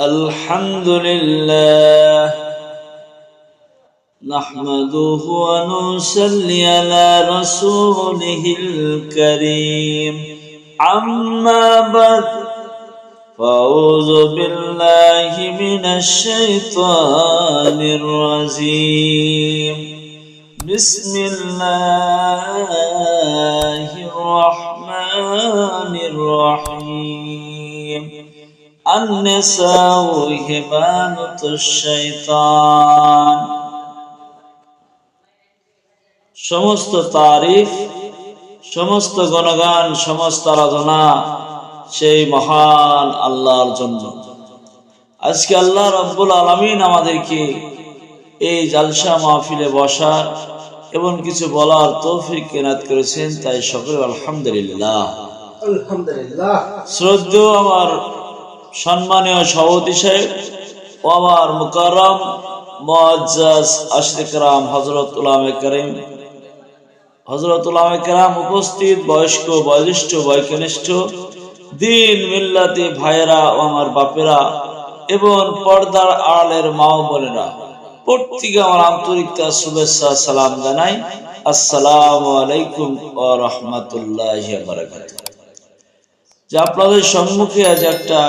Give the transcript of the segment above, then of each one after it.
الحمد لله نحمده ونصلي على رسوله الكريم. عما بعد فأعوذ بالله من الشيطان الرجيم. بسم الله الرحمن الرحيم. النساء هبانة الشيطان সমস্ত তারিফ সমস্ত গণগান সমস্ত আরাধনা সেই মহান আল্লাহর জন্য আজকে আল্লাহ রব্বুল আলমিন আমাদেরকে এই জালসা মাহফিলে বসার এবং কিছু বলার তৌফিক কেনাত করেছেন তাই সকলে আলহামদুলিল্লাহ আলহামদুলিল্লাহ শ্রদ্ধেয় আমার সম্মানীয় সভাপতি সাহেব ও আমার মুকাররম মুআজ্জাজ আশরিকরাম উলামে করিম। হযরত উলামে কেরাম উপস্থিত, বয়স্ক, বয়োজ্যেষ্ঠ, বয়কনিষ্ঠ, দিন মিল্লাতি ভাইয়েরা ও আমার বাপেরা এবং পর্দার আড়ালের মা ও বোনেরা, প্রত্যেকে আমার আন্তরিকতা শুভেচ্ছা, সালাম জানাই। আসসালামু আলাইকুম ওয়া রাহমাতুল্লাহি বারাকাতুহু। যে আপনাদের সম্মুখে আজ একটা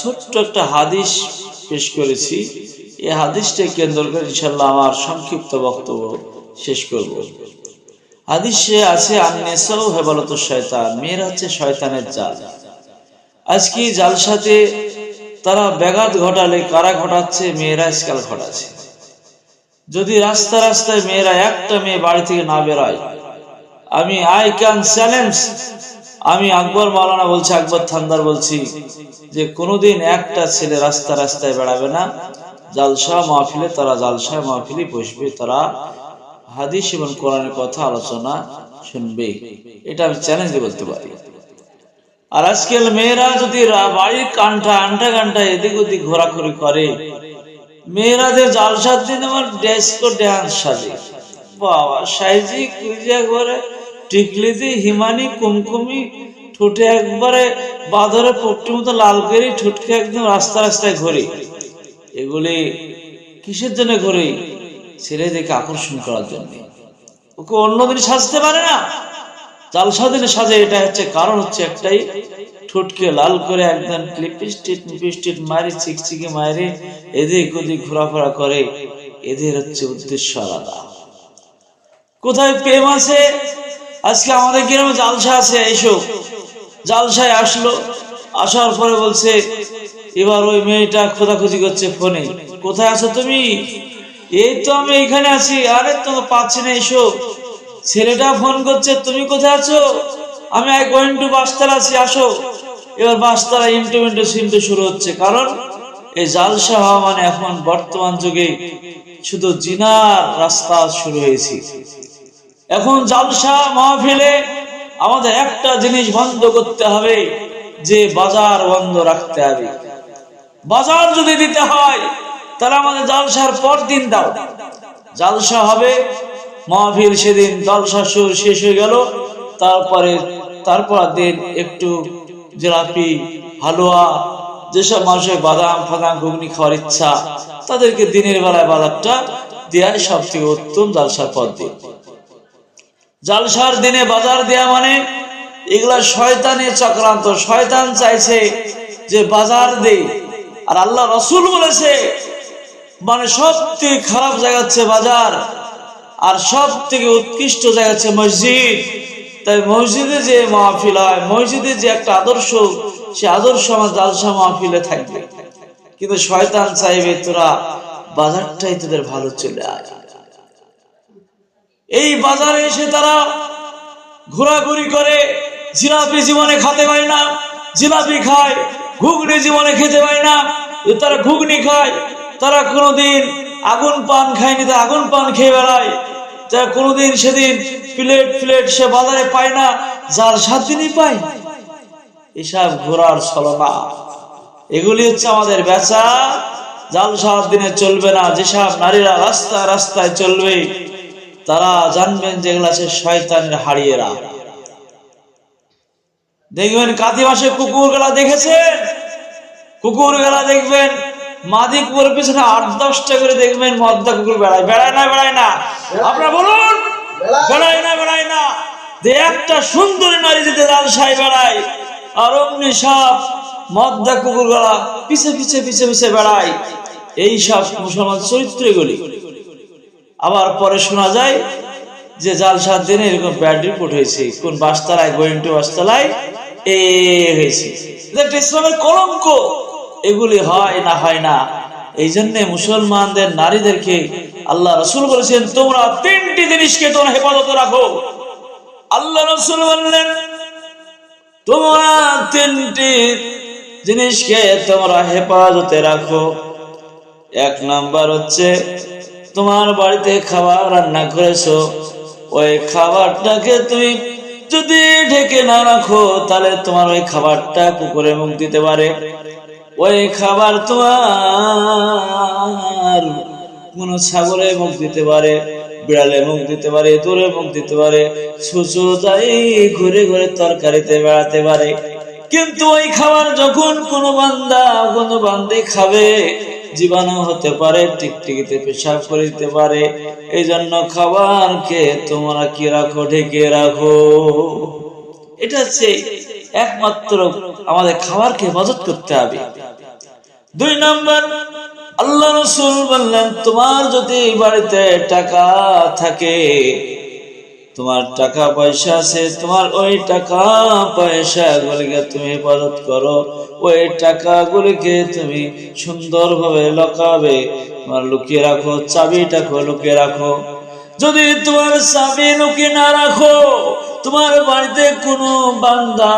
ছোট্ট একটা হাদিস পেশ করেছি। এই হাদিসটা কেন্দ্র করে ইনশাল্লাহ আমার সংক্ষিপ্ত বক্তব্য শেষ করব। হাদিসে আছে আন্নেসাও হেবালত শয়তান মেয়েরা হচ্ছে শয়তানের জাল। আজকে জাল সাথে তারা ব্যাঘাত ঘটালে কারা ঘটাচ্ছে? মেয়েরা স্কাল ঘটাচ্ছে। যদি রাস্তা রাস্তায় মেয়েরা একটা মেয়ে বাড়ি থেকে না বেরোয়, আমি আই ক্যান চ্যালেঞ্জ আমি আকবর মাওলানা বলছি, আকবর থান্দার বলছি যে কোনোদিন একটা ছেলে রাস্তা রাস্তায় বেড়াবে না, জালসা মাহফিলে তারা জালসা মাহফিলে বসবে, তারা হাদিস এবং কোরআনের কথা আলোচনা শুনবে। এটা আমি চ্যালেঞ্জে বলতে পারি। আর আজকাল মেয়েরা যদি বাড়ির কান্টা, আন্টা কান্টা এদিক ওদিক ঘোরাঘুরি করে, মেয়েরাদের জালসার দিন আমার ডেস্কো ড্যান্স সাজে। বাবা, সাইজি কুইজা করে টিকলি হিমানি কুমকুমি ঠোঁটে একবারে বাঁধরে পট্টি মতো লাল করি ঠোঁটকে একদম রাস্তা রাস্তায় ঘুরে। এগুলি কিসের জন্য ঘুরে? ছেলেদেরকে আকর্ষণ করার জন্য। ওকে অন্যদিন সাজতে পারে না। জালসা দিনে সাজে, এটা হচ্ছে কারণ হচ্ছে একটাই, ঠোঁটকে লাল করে একদম লিপস্টিক লিপস্টিক মারি চিকচিকে মারি, এদিক ওদিক ঘোরাফেরা করে। এদের হচ্ছে উদ্দেশ্য আলাদা। কোথায় প্রেম আছে? আজকে আমাদের গ্রামে জালসা আছে, এসো। জালসায় আসলো, আসার পরে বলছে, এবার ওই মেয়েটা খোঁজাখুঁজি করছে ফোনে। কোথায় আছো তুমি? এই তো আমি এখানে আছি। আরে তো পাচ্ছি না, এসো। ছেলেটা ফোন করছে, তুমি কোথায় আছো? আমি এক টু বাসতলা আছি, আসো। এবার বাসতলা ইন্টু ইন্টু সিন্টু শুরু হচ্ছে। কারণ এই জালসা হওয়া মানে এখন বর্তমান যুগে শুধু জিনার রাস্তা শুরু হয়েছে। এখন জালসা মাহফিলে আমাদের একটা জিনিস বন্ধ করতে হবে, যে বাজার বন্ধ রাখতে হবে। বাজার যদি দিতে হয়, তাহলে আমাদের জালসার পর দিন দাও। জালসা হবে, মাহফিল সেদিন জালসা সুর শেষ হয়ে গেল, তারপরে, তারপর দিন একটু জিলাপি, হালুয়া, যেসব মানুষের বাদাম, ফাদাম, ঘুগনি খাওয়ার ইচ্ছা, তাদেরকে দিনের বেলায় বাজারটা দেওয়াই সব থেকে উত্তম জালসার পর দিন জালসার দিনে বাজার দেয়া মানে এগুলা শয়তানের চক্রান্ত। শয়তান চাইছে যে বাজার দে আর আল্লাহ রসুল বলেছে মানে সব থেকে খারাপ জায়গা হচ্ছে বাজার, আর সব থেকে উৎকৃষ্ট জায়গা হচ্ছে মসজিদ। তাই মসজিদে যে মাহফিল হয়, মসজিদে যে একটা আদর্শ, সে আদর্শ আমার জালসা মাহফিলে থাকবে। কিন্তু শয়তান চাইবে, তোরা বাজারটাই তোদের ভালো চলে আয়। এই বাজারে এসে তারা ঘোরাঘুরি করে, জিলাপি জীবনে খেতে পায় না, জিলাপি খায়, ঘুগনি জীবনে খেতে পায় না। তারা ঘুগনি খায়, তারা কোনোদিন আগুন পান খায়নি তা আগুন পান খেয়ে বেড়ায়। তারা কোনোদিন সেদিন প্লেট প্লেট সে বাজারে পায় না, যার সাত দিনই পায়। এসব ঘোরার ছলনা। এগুলি হচ্ছে আমাদের বেচা। জাল সাত দিনে চলবে না, যেসব নারীরা রাস্তায় রাস্তায় চলবে তারা জানবেন যেগুলো আছে শয়তানের হারিয়েরা দেখবেন কাতি মাসে কুকুর গেলা দেখেছেন? কুকুর গেলা দেখবেন মাদিকপুরের পিছনে আট দশটা করে দেখবেন মদ্দা কুকুর বেড়ায়। বেড়ায় না বেড়ায় না? আপনারা বলুন! বেড়ায়। না বেড়ায় না? যে একটা সুন্দরী নারী যেতে লাল সাই বেড়ায় আর অমনি সাপ মদ্দা কুকুর গলা পিছে পিছে পিছে পিছে বেড়ায় এই সব মুসলমান চরিত্র এগুলি আবার পরে শোনা যায় যে জাল সাত দিনে এরকম ব্যাড রিপোর্ট হয়েছে। কোন বাসতলায় গোয়েন টু বাসতলায়, এ হয়েছে। ইসলামের কলঙ্ক। এগুলি হয় না হয় না। এই জন্য মুসলমানদের, নারীদেরকে আল্লাহ রসুল বলেছেন, তোমরা তিনটি জিনিসকে তোমরা হেফাজতে রাখো। আল্লাহ রসুল বললেন, তোমরা তিনটি জিনিসকে তোমরা হেফাজতে রাখো। এক নাম্বার হচ্ছে তোমার বাড়িতে খাবার রান্না করেছ, ওই খাবারটাকে তুমি যদি ঢেকে না রাখো, তাহলে তোমার ওই খাবারটা কুকুরে মুখ দিতে পারে। ওই খাবার তোমার কোন ছাগলে মুখ দিতে পারে, বিড়ালে মুখ দিতে পারে, দূরে মুখ দিতে পারে ছুচু তাই ঘুরে ঘুরে তরকারিতে বেড়াতে পারে। কিন্তু ওই খাবার যখন কোনো বান্দা, কোনো বান্দি খাবে জীবাণু হতে পারে, টিকটিকিতে পেশাব করে দিতে পারে এই জন্য খাবারকে তোমরা কি রাখো, ঢেকে রাখো। এটা হচ্ছে একমাত্র আমাদের খাবারকে হেফাজত করতে হবে। দুই নম্বর, আল্লাহ রসুল বললেন, তোমার যদি বাড়িতে টাকা থাকে তোমার টাকা পয়সা আছে, তোমার ওই টাকা পয়সা গুলিকে তুমি হেফাজত করো। ওই টাকা গুলিকে তুমি সুন্দরভাবে লকাবে। তোমার লুকিয়ে রাখো চাবিটাকে লুকিয়ে রাখো। যদি তোমার চাবি লুকিয়ে না রাখো, তোমার বাড়িতে কোনো বান্দা,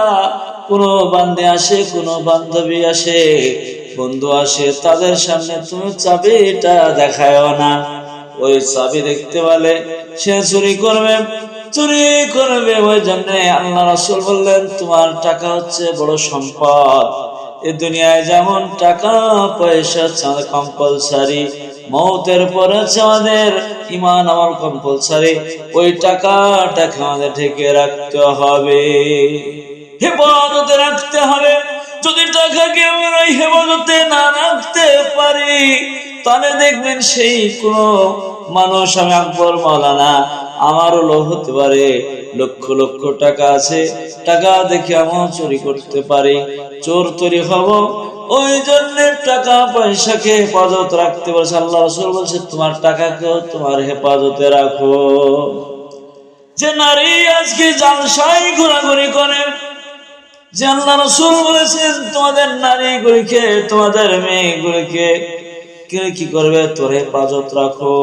কোনো বান্দে আসে, কোনো বান্ধবী আসে, বন্ধু আসে, তাদের সামনে তুমি চাবিটা দেখায় না। ওই চাবি দেখতে পেলে সে চুরি করবে। চুরি করবে ওই জন্য আল্লাহ রাসূল বললেন, তোমার টাকা হচ্ছে বড় সম্পদ। এ দুনিয়ায় যেমন টাকা, পয়সা কম্পালসারি মৌতের পর আমাদের ইমান আমার কম্পালসারি ওই টাকাটাকে আমাদের ঢেকে রাখতে হবে। হেফাজতে রাখতে হবে। যদি টাকাকে আমরা হেফাজতে না রাখতে পারি তাহলে দেখবেন সেই কোন মানুষ আমি আকবর মাওলানা, আমারও লোভ হতে পারে, লক্ষ লক্ষ টাকা আছে, টাকা দেখে এমন চুরি করতে পারি, চোর তৈরি হব, ওই জন্য টাকা পয়সাকে হেফাজত রাখতে বলছে আল্লাহ রসুল বলছে, তোমার টাকাকেও তোমার হেফাজতে রাখো। যে নারী আজকে জালসাই ঘোরাঘুরি করে, যে আল্লাহ রসুল বলেছেন, তোমাদের নারীগুলিকে, তোমাদের মেয়েগুলিকে কে কি করবে? তোর হেফাজত রাখো।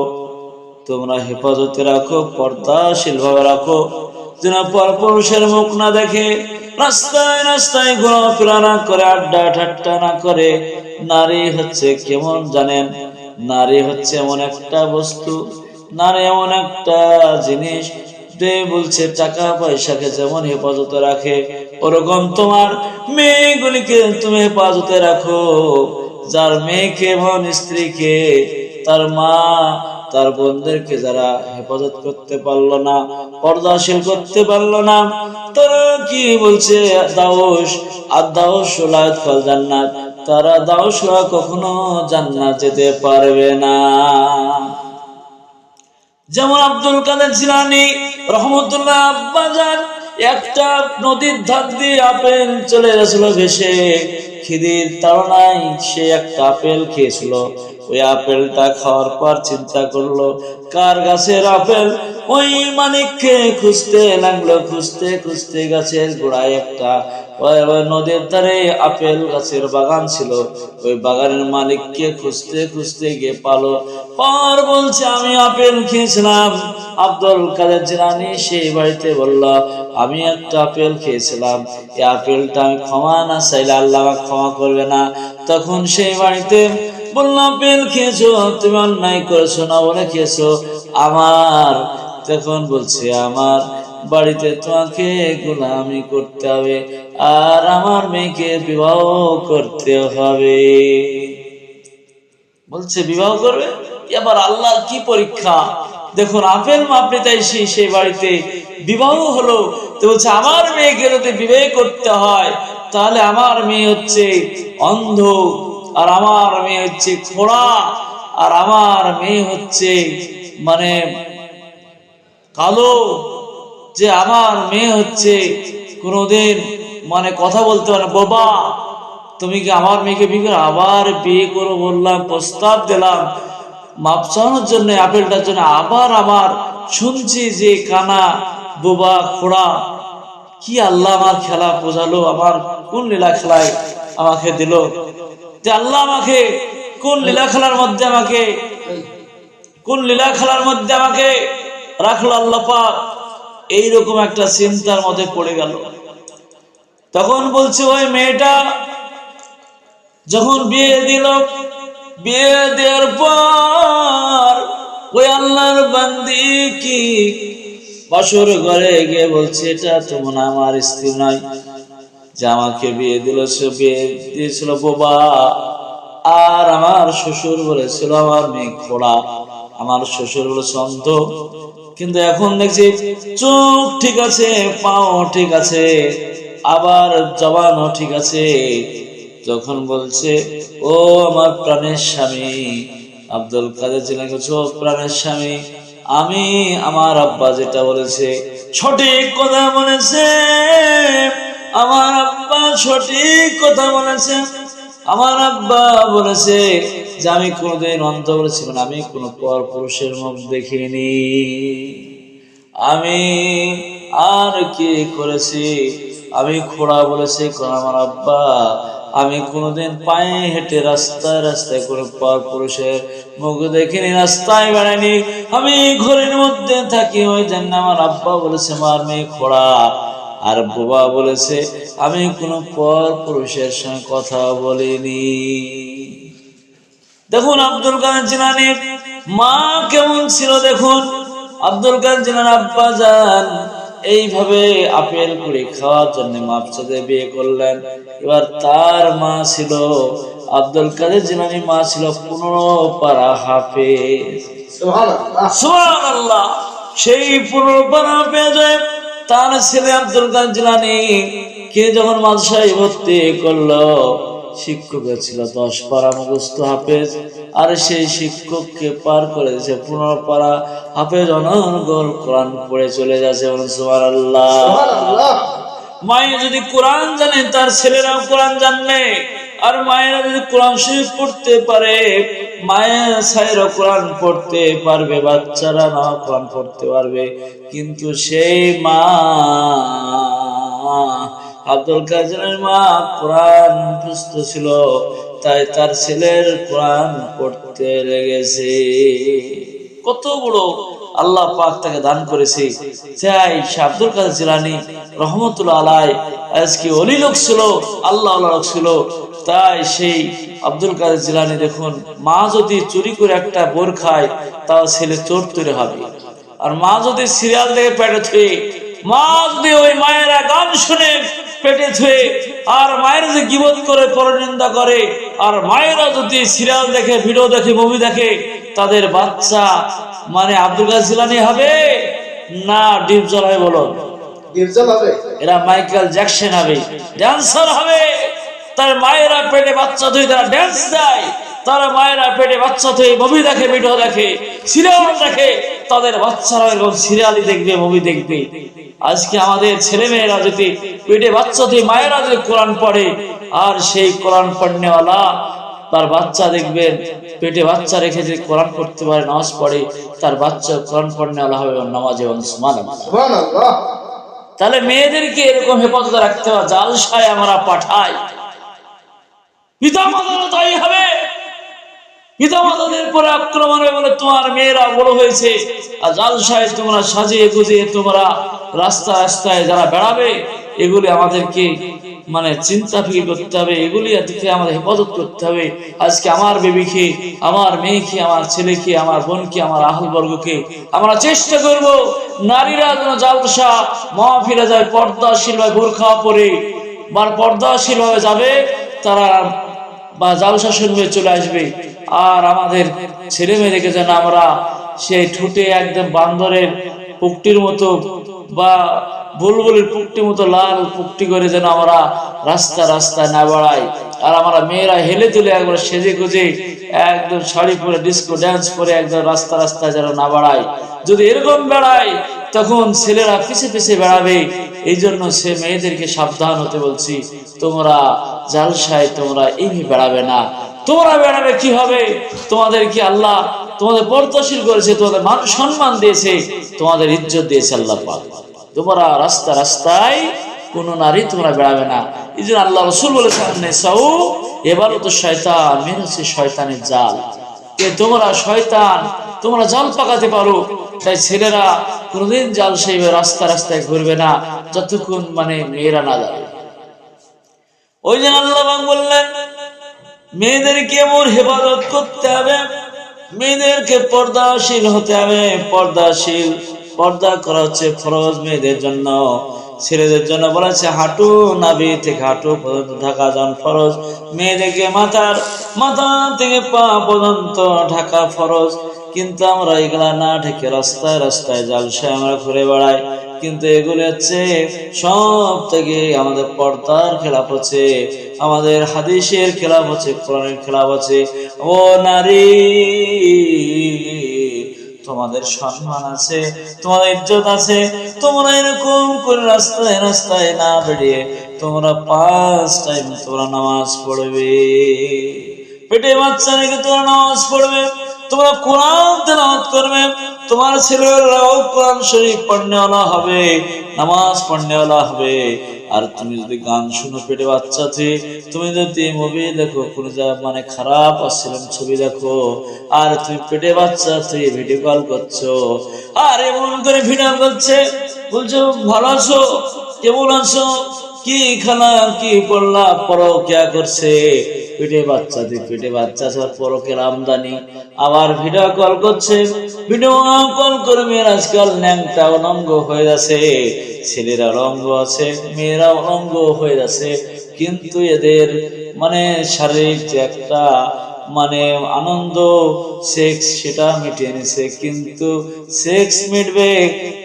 তোমরা হেফাজতে রাখো পর্দাশীল ভাবে রাখো। যেন পরপুরুষের মুখ না দেখে, রাস্তায় রাস্তায় ঘোরাফেরা না করে, আড্ডা ঠাট্টা না করে। নারী হচ্ছে কেমন জানেন? নারী হচ্ছে এমন একটা বস্তু, নারী এমন একটা জিনিস। বলছে, টাকা পয়সাকে যেমন হেফাজতে রাখে, ওরকম তোমার মেয়েগুলিকে তুমি হেফাজতে রাখো। যার মেয়েকে এবং স্ত্রীকে তার মা, তার বোনদেরকে যারা হেফাজত করতে পারল না, পর্দাশীল করতে পারল না, তারা কি বলছে? দাওস আর দাওস ফল জান্নাত। তারা দাওস কখনো জান্নাত যেতে পারবে না। যেমন আব্দুল কাদের জিলানি, রহমতুল্লাহ আব্বাজান একটা নদীর ধার দিয়ে আপেল চলে গেছিল ভেসে খিদির তাড়নায় সে একটা আপেল খেয়েছিল। ওই আপেলটা খাওয়ার পর চিন্তা করল, কার গাছের আপেল? ওই মানিককে খুঁজতে লাগল, খুঁজতে খুঁজতে গাছের গোড়ায় একটা নদীর ধারে আপেল গাছের বাগান ছিল। ওই বাগানের মালিককে খুঁজতে খুঁজতে গিয়ে পালো। পর বলছে, আমি আপেল খেয়েছিলাম। আব্দুল কাদের জিলানি সেই বাড়িতে বলল, আমি একটা আপেল খেয়েছিলাম। এই আপেলটা আমি ক্ষমা না চাইলে আল্লাহ ক্ষমা করবে না। তখন সেই বাড়িতে বললাম আপেল খেয়েছো, তুমি অন্যায় করেছ না বলে খেয়েছো। আমার তখন বলছে, আমার বাড়িতে তোমাকে গোলামি করতে হবে। আর আমার মেয়েকে বিবাহ করতে হবে। বলছে, বিবাহ করবে? এবার আল্লাহর কি পরীক্ষা? দেখুন, আপেল মাপড়ে তাই সেই বাড়িতে বিবাহ হলো। তো বলছে, আমার মেয়েকে যদি বিবাহ করতে হয়, তাহলে আমার মেয়ে হচ্ছে অন্ধ, আর আমার মেয়ে হচ্ছে খোড়া, আর আমার মেয়ে হচ্ছে মানে কালো, যে আমার মেয়ে হচ্ছে কোনোদিন মানে কথা বলতে পারে বোবা, তুমি কি আমার মেয়েকে বিয়ে করো আবার বিয়ে করো বললাম, প্রস্তাব দিলাম। মাপ চাওয়ানোর জন্য আপেলটার জন্য আবার আমার শুনছি যে কানা, বোবা, খোড়া, কি আল্লাহ আমার খেলা বোঝালো, আমার কোন লীলা খেলায় আমাকে দিল? যে আল্লাহ আমাকে কোন লীলা খেলার মধ্যে আমাকে, কোন লীলা খেলার মধ্যে আমাকে রাখল আল্লাহ পাক? এইরকম একটা চিন্তার মধ্যে পড়ে গেল। তখন বলছে, ওই মেয়েটা যখন বিয়ে দিল, বিয়ে দেওয়ার পর ওই আল্লাহর বান্দি কি বাসর ঘরে গিয়ে বলছে, এটা তো হয় আমার স্ত্রী নয়। যে আমাকে বিয়ে দিল, সে বিয়ে দিয়েছিল বোবা। আর আমার শ্বশুর বলেছিল, আমার মেয়ে খোড়া। আমার শ্বশুর বলে অন্ধ কিন্তু এখন দেখছি চোখ ঠিক আছে, পাও ঠিক আছে। আবার জবানও ঠিক আছে। যখন বলছে, ও আমার প্রাণের স্বামী, আব্দুল কাদের জিনা গেছে? প্রাণের স্বামী, আমি আমার আব্বা যেটা বলেছে, সঠিক কথা বলেছে। আমার আব্বা সঠিক কথা বলেছে। আমার আব্বা বলেছে যে, আমি কোনোদিন অন্ত বলেছি মানে আমি কোনো পর পুরুষের মুখ দেখিনি। আমি আর কি করেছি? আমি খোড়া বলেছি আমার আব্বা। আমি কোনোদিন পায়ে হেঁটে রাস্তায় রাস্তায় কোনো পর পুরুষের মুখ দেখিনি, রাস্তায় বেড়াইনি। আমি ঘরের মধ্যে থাকি, ওই জন্য আমার আব্বা বলেছে আমার মেয়ে খোড়া। আর বাবা বলেছে, আমি কোনো পর পুরুষের সঙ্গে কথা বলিনি। দেখুন, আব্দুল কালাম জিলানির মা কেমন ছিল, দেখুন। আব্দুল কালাম জিলান আব্বা যান এইভাবে আপেল করে খাওয়ার জন্য মাপ সাথে বিয়ে করলেন। এবার তার মা ছিল আব্দুল কাদের জিলানি মা ছিল পনেরো পারা সুবহানাল্লাহ। সেই পনেরো পারা হাফেজ হয়ে তার ছেলে আব্দুল কাদের জিলানি কে যখন মাদ্রাসায় ভর্তি করল শিক্ষক ছিল দশ পারা মুখস্থ হাফেজ। আর সেই শিক্ষককে পার করে দিয়েছে। পনেরো পারা হাফেজ অনর্গল কোরআন পড়ে চলে যাচ্ছে সুবহানাল্লাহ। সুবহানাল্লাহ। মায়ের যদি কোরআন জানে তার ছেলেরাও কোরআন জানলে আর মায়েরা যদি কোরআন শরীফ পড়তে পারে মায়ের ছায়েরও কোরআন পড়তে পারবে বাচ্চারা না কোরআন পড়তে পারবে। কিন্তু সেই মা আব্দুল কাজের মা কোরআন ছিল। তাই তার ছেলের কোরআন পড়তে লেগেছে। কত বড় আল্লাহ পাক তাকে দান করেছে। চাই আব্দুল কাদের জিলানি রহমতুল্লাহ আলাই আজকে অলি লোক ছিল, আল্লাহ লোক ছিল। তাই সেই আব্দুল কাদের জিলানি দেখুন, মা যদি চুরি করে একটা বোর খায়, তাও ছেলে চোর তৈরি হবে। আর মা যদি সিরিয়াল দেখে পেটে মা যদি ওই মায়েরা গান শুনে পেটে আর মায়ের যে গিবত করে পরনিন্দা করে আর মায়েরা যদি সিরিয়াল দেখে ভিডিও দেখে মুভি দেখে তাদের বাচ্চা মানে আব্দুল গাজিলানি জিলানি হবে না ডিপ জল হবে বলো? এরা মাইকেল জ্যাকসন হবে। ড্যান্সার হবে। তার মায়েরা পেটে বাচ্চা ধুয়ে তারা ড্যান্স দেয়। তারা মায়েরা পেটে বাচ্চা ধুয়ে মুভি দেখে ভিডিও দেখে সিরিয়াল দেখে তাদের বাচ্চারা এরকম সিরিয়ালই দেখবে মুভি দেখবে। আজকে আমাদের ছেলে মেয়েরা যদি পেটে বাচ্চা ধুয়ে মায়েরা যদি কোরআন পড়ে আর সেই কোরআন পড়নেওয়ালা তার বাচ্চা দেখবেন পেটে বাচ্চা রেখে যে কোরআন পড়তে পারে নামাজ পড়ে তার বাচ্চা কোরআন পড়নে আল্লাহ হবে নামাজ এবং সুমান তাহলে মেয়েদেরকে এরকম হেফাজতে রাখতে হবে জালসায় আমরা পাঠাই। পিতা মাতারও তাই হবে। পিতা মাতাদের পরে আক্রমণ তোমার মেয়েরা বড় হয়েছে। আর তোমরা সাজিয়ে গুজিয়ে তোমরা রাস্তা রাস্তায় যারা বেড়াবে, এগুলি আমাদেরকে মানে চিন্তা করতে হবে, এগুলি থেকে আমাদের হেফাজত করতে হবে। আজকে আমার বেবিকে, আমার মেয়েকে, আমার ছেলেকে, আমার বোনকে, আমার আমরা চেষ্টা করব নারীরা যেন জালসা মহাফিরা যায় পর্দাশীল ভাবে বোরখা পরে। বা পর্দাশীল ভাবে যাবে, তারা বা জালসা শুনবে চলে আসবে। আর আমাদের ছেলে মেয়েদেরকে যেন আমরা সেই ঠুটে একদম বান্দরের পুকটির মতো বা বুলবুলের পুকটি মতো লাল পুকটি করে যেন আমরা রাস্তা রাস্তায় না বাড়াই। আর আমরা মেয়েরা হেলে তুলে একবার সেজে গুজে একদম শাড়ি পরে, ডিস্কো ড্যান্স করে একদম রাস্তা রাস্তায় যেন না বাড়াই। যদি এরকম বেড়ায় তখন ছেলেরা পিছে পিছে বেড়াবে। এই জন্য সে মেয়েদেরকে সাবধান হতে বলছি, তোমরা জালসায় তোমরা এইভাবে বেড়াবে না। তোমরা বেড়াবে কি হবে? তোমাদেরকে আল্লাহ তোমাদের পর্দাশীল করেছে, তোমাদের মান সম্মান দিয়েছে, তোমাদের ইজ্জত দিয়েছে আল্লাহ তোমরা রাস্তা রাস্তায় কোন নারী তোমরা বেড়াবে না। এই জন্য আল্লাহ রসুল বলেছেন নেশাও এবারও তো শয়তান, মেন হচ্ছে শয়তানের জাল। তোমরা শয়তান তোমরা জাল পাকাতে পারো। তাই ছেলেরা কোনোদিন জাল সেইভাবে রাস্তা রাস্তায় ঘুরবে না, যতক্ষণ মানে মেয়েরা না যাবে। ওই জন্য আল্লাহ বললেন, মেয়েদেরকে এমন হেফাজত করতে হবে। মেয়েদেরকে পর্দাশীল হতে হবে। পর্দাশীল, পর্দা করা হচ্ছে ফরজ মেয়েদের জন্য। ছেলেদের জন্য বলেছে, হাঁটু নাভি থেকে হাঁটু পর্যন্ত ঢাকা যান ফরজ। মেয়েদেরকে মাথার, মাথা থেকে পা পর্যন্ত ঢাকা ফরজ। কিন্তু আমরা এগুলা না ঢেকে রাস্তায় রাস্তায় জালসায় আমরা ঘুরে বেড়াই। কিন্তু এগুলো হচ্ছে সব থেকে আমাদের পর্দার খেলাপ হচ্ছে, আমাদের হাদিসের খেলাপ হচ্ছে, কোরআনের খেলাপ হচ্ছে। ও নারী, তোমাদের সম্মান আছে, তোমাদের ইজ্জত আছে, তোমরা এরকম করে রাস্তায় রাস্তায় না বেরিয়ে তোমরা পাঁচ টাইম তোমরা নামাজ পড়বে। পেটে বাচ্চা রেখে তোমরা নামাজ পড়বে। তোমরা কোরআন তেলাওয়াত করবে, তোমার ছেলেরাও কোরআন শরীফ পড়নেওয়ালা হবে, নামাজ পড়নেওয়ালা হবে। আর তুমি যদি গান শুনো পেটে বাচ্চা থেকে, তুমি যদি মুভি দেখো, কোনো যা- মানে খারাপ অশ্লীল ছবি দেখো, আর তুমি পেটে বাচ্চা তুই ভিডিও কল করছ, আর এমন করে ভিডিও করছে, বলছো, ভালো আছো? কেমন আছো? কি খানা কি পড়লা? পরকিয়া করছে? পেটে বাচ্চা দিয়ে পেটে বাচ্চা ছাড়া পরকের আমদানি। আবার ভিডিও কল করছে ভিডিও কল করে মেয়েরা আজকাল ন্যাংটা অলঙ্গ হয়ে যাচ্ছে। ছেলেরা অলঙ্গ আছে, মেয়েরা অলঙ্গ হয়ে যাচ্ছে। কিন্তু এদের মানে শারীরিক যে একটা মানে আনন্দ সেক্স সেটা মিটিয়ে নিছে। কিন্তু সেক্স মিটবে,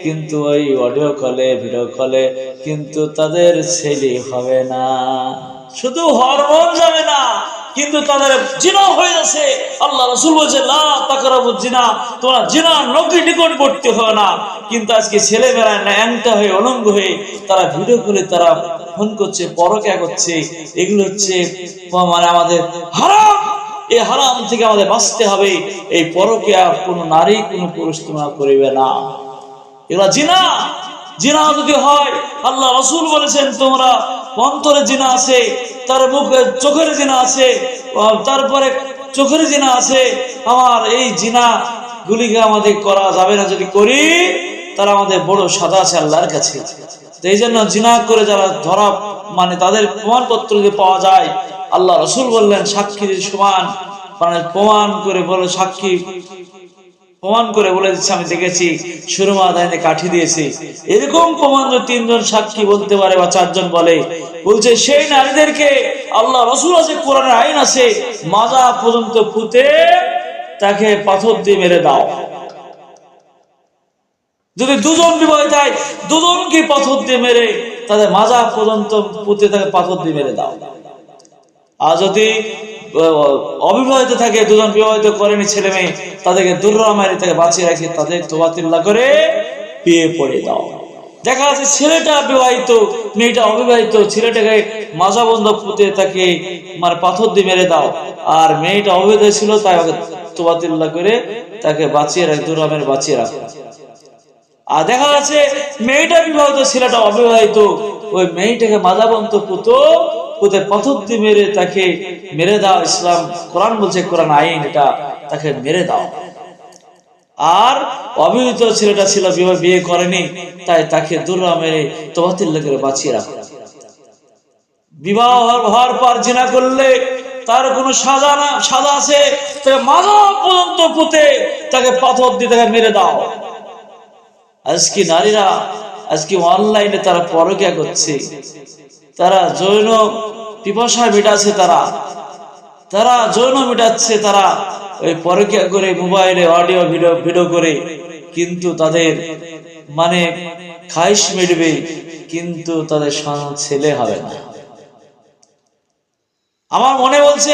কিন্তু ওই অডিও কলে ভিডিও কলে কিন্তু তাদের ছেলে হবে না। শুধু হরমোন যাবে না, কিন্তু তাদের জিনা হয়ে যাচ্ছে আল্লাহ রসুল বলছে জিনা, তোমরা জিনা নকরি নিকটবর্তী হয় না। কিন্তু আজকে ছেলে বেড়ায় না ন্যাংটা হয়ে, অলঙ্গ হয়ে, তারা ভিডিও করে তারা ফোন করছে, পরকিয়া করছে। এগুলো হচ্ছে মানে আমাদের হারাম। এই হারাম থেকে আমাদের বাঁচতে হবে। এই পরকিয়া কোনো নারী, কোনো পুরুষ তোমরা করিবে না। এগুলা জিনা। জিনা যদি হয়, আল্লাহ রসুল বলেছেন, তোমরা অন্তরে জিনা আছে, তার মুখে চোখের জিনা আছে তারপরে চোখের জিনা আছে, আমার এই জিনা গুলিকে আমাদের করা যাবে না। যদি করি, তারা আমাদের বড় সাদা আছে আল্লাহর কাছে। এই জন্য জিনা করে যারা ধরা মানে তাদের প্রমাণপত্র যদি পাওয়া যায়, আল্লাহ রসুল বললেন, সাক্ষীর সমান মানে প্রমাণ করে বলে সাক্ষী প্রমাণ করে বলে দিচ্ছে, আমি দেখেছি সুরমা দাইনে কাঠি দিয়েছি। এরকম প্রমাণ যদি তিনজন সাক্ষী বলতে পারে বা চারজন বলে। বলছে, সেই নারীদেরকে আল্লাহ রসুল আছে, কোরআনের আইন আছে, মাজা পর্যন্ত পুঁতে তাকে পাথর দিয়ে মেরে দাও। যদি দুজন বিবাহ যায় দুজনকে পাথর দিয়ে মেরে তাদের মাজা পর্যন্ত পুঁতে তাকে পাথর দিয়ে মেরে দাও। আর যদি অবিবাহিত থাকে, দুজন বিবাহিত করেনি ছেলে মেয়ে, তাদেরকে দুর্রা মারি তাকে বাঁচিয়ে রাখি তাদের তোবাতিল্লা করে বিয়ে পড়ে দাও। দেখা যাচ্ছে ছেলেটা বিবাহিত, মেয়েটা অবিবাহিত, ছেলেটাকে মাজা বন্ধ পুঁতে তাকে মানে পাথর দিয়ে মেরে দাও। আর মেয়েটা অবিবাহিত ছিল, তাই তোবাতিল্লা করে তাকে বাঁচিয়ে রাখ দুরামের বাঁচিয়ে রাখো। আর দেখা যাচ্ছে মেয়েটা বিবাহিত, ছেলেটা অবিবাহিত, ওই মেয়েটাকে মাদাবন্ত পুতো পুতে পাথর দিয়ে মেরে তাকে মেরে দাও ইসলাম। কোরআন বলছে, কোরআন আইন, এটা তাকে মেরে দাও। আর অবিবাহিত ছেলেটা ছিল বিয়ে করেনি, তাই তাকে দুর্রা মেরে তোবাতিল্লা করে বাঁচিয়ে রাখো। বিবাহ হওয়ার পর জিনা করলে তার কোনো সাজা না, সাজা আছে তাকে মাজা পর্যন্ত পুঁতে তাকে পাথর দিয়ে তাকে মেরে দাও। আজকে নারীরা, আজকে অনলাইনে তারা পরকিয়া করছে। তারা যৌন পিপাসা মেটাচ্ছে তারা। তারা যৌন মেটাচ্ছে তারা। ওই পরকিয়া করে মোবাইলে অডিও, ভিডিও ভিডিও করে কিন্তু তাদের মানে খাইশ মেটবে, কিন্তু তাদের ছেলে হবে না। আমার মনে বলছে,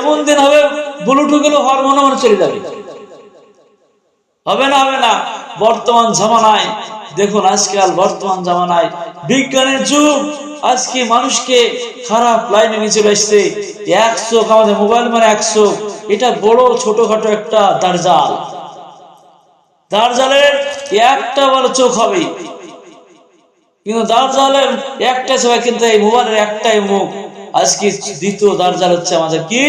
এমন দিন হবে বুলুটু গেলে মনে মনে চলে যাবে। হবে না হবে না। বর্তমান জামানায়, দেখুন আজকাল বর্তমান জামানায় বিজ্ঞানের যুগ। আজকে মানুষকে খারাপ লাইনে নিয়ে চলে এসছে এক চোখ আমাদের মোবাইল মানে এক চোখ। এটা বড় ছোটখাটো একটা দারজাল। দারজালের একটা বড় চোখ হবে। কিন্তু দারজালের একটা সবাই কিন্তু এই মোবাইলের একটাই মুখ। আজকে দ্বিতীয় দারজাল হচ্ছে আমাদের কি?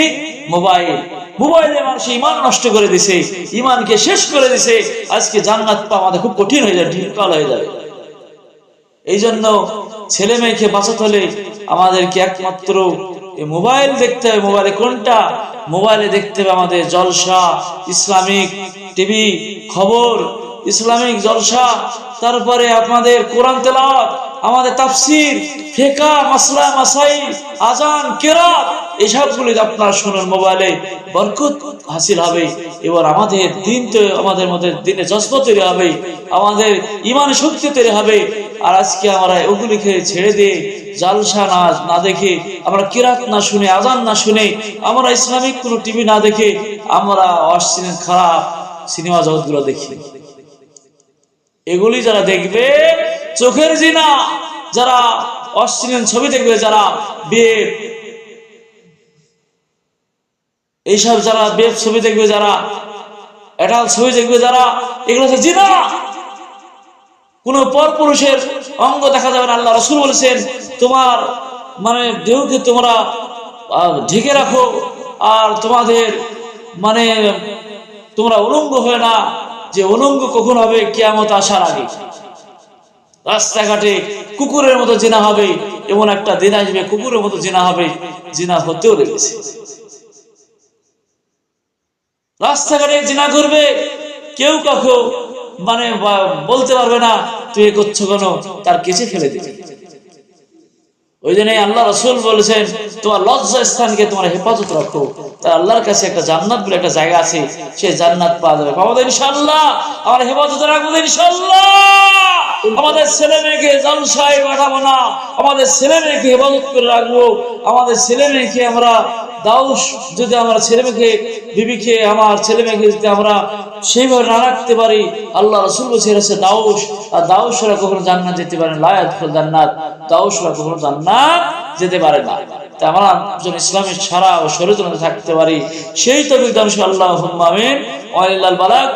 মোবাইল। মোবাইলে মানুষ ইমান নষ্ট করে দিছে। ইমানকে শেষ করে দিছে। আজকে জান্নাত পাওয়া আমাদের খুব কঠিন হয়ে যাবে ঢিকাল হয়ে যাবে। এই জন্য ছেলে মেয়েকে বাঁচাতে হলে আমাদেরকে একমাত্র মোবাইল দেখতে হবে। মোবাইলে কোনটা? মোবাইলে দেখতে হবে আমাদের জলসা, ইসলামিক টিভি, খবর, ইসলামিক জলসা, তারপরে আপনাদের কোরআন তেলাওয়াত আমাদের তাফসির, ফেকা, মাসলা মাসাই আজান কেরাত, এসবগুলি আপনার শুনুন মোবাইলে, বরকত হাসিল হবে। এবার আমাদের দিন তো আমাদের মধ্যে দিনে জজ্ব তৈরি হবে, আমাদের ইমান শক্তি তৈরি হবে। আর আজকে আমরা ওগুলিকে ছেড়ে দিয়ে জালসা না না দেখে, আমরা কিরাত না শুনে আজান না শুনে, আমরা ইসলামিক কোনো টিভি না দেখে, আমরা অশ্লীল, খারাপ সিনেমা জগৎগুলো দেখি। এগুলি যারা দেখবে চোখের জিনা, যারা অশ্লীল ছবি দেখবে, যারা বিয়ে এইসব যারা বেব ছবি দেখবে, যারা এটাল ছবি দেখবে, যারা, এগুলো হচ্ছে জিনা। কোন পর পুরুষের অঙ্গ দেখা যাবে না। আল্লাহ রসুল বলেছেন, তোমার মানে দেহকে তোমরা ঢেকে রাখো, আর তোমাদের মানে তোমরা উলঙ্গ হয়ে না, যে উলঙ্গ কখন হবে, কেয়ামত আসার আগে। রাস্তাঘাটে কুকুরের মতো জেনা হবে, এমন একটা দিন আসবে, কুকুরের মতো জেনা হবে, জেনা হতেও লেগেছে রাস্তাঘাটে জিনা করবে, কেউ কাকু মানে বলতে পারবে না, তুই এ করছ কেন? তার কেচে ফেলে দিবে ওই জন্য আল্লাহ রসুল বলেছেন, তোমার লজ্জা স্থানকে তোমার হেফাজত রাখো। তার আল্লাহর কাছে একটা জান্নাত বলে একটা জায়গা আছে, সে জান্নাত পাওয়া যাবে। আমাদের ইনশাল্লাহ আমার হেফাজত রাখব ইনশাল্লাহ আমাদের ছেলে মেয়েকে জলসায় পাঠাবো না। আমাদের ছেলে মেয়েকে হেফাজত করে রাখব। আমাদের ছেলে মেয়েকে আমরা দাউস যদি আমরা ছেলে মেয়েকে, বিবিকে, আমার ছেলে মেয়েকে যদি আমরা সেইভাবে না রাখতে পারি, আল্লাহ রসুল বলছে এটা দাউস। আর দাউসরা কখনো জান্নাত যেতে পারে না। লায়াত জান্নাত। দাউসরা কখনো জান্নাত যেতে পারে না। আমরা ইসলামের ছাড়া ও শরীর থাকতে পারি। সেই দানুষ আল্লাহ আমিন। ওয়ালিল্লাহ বালাক।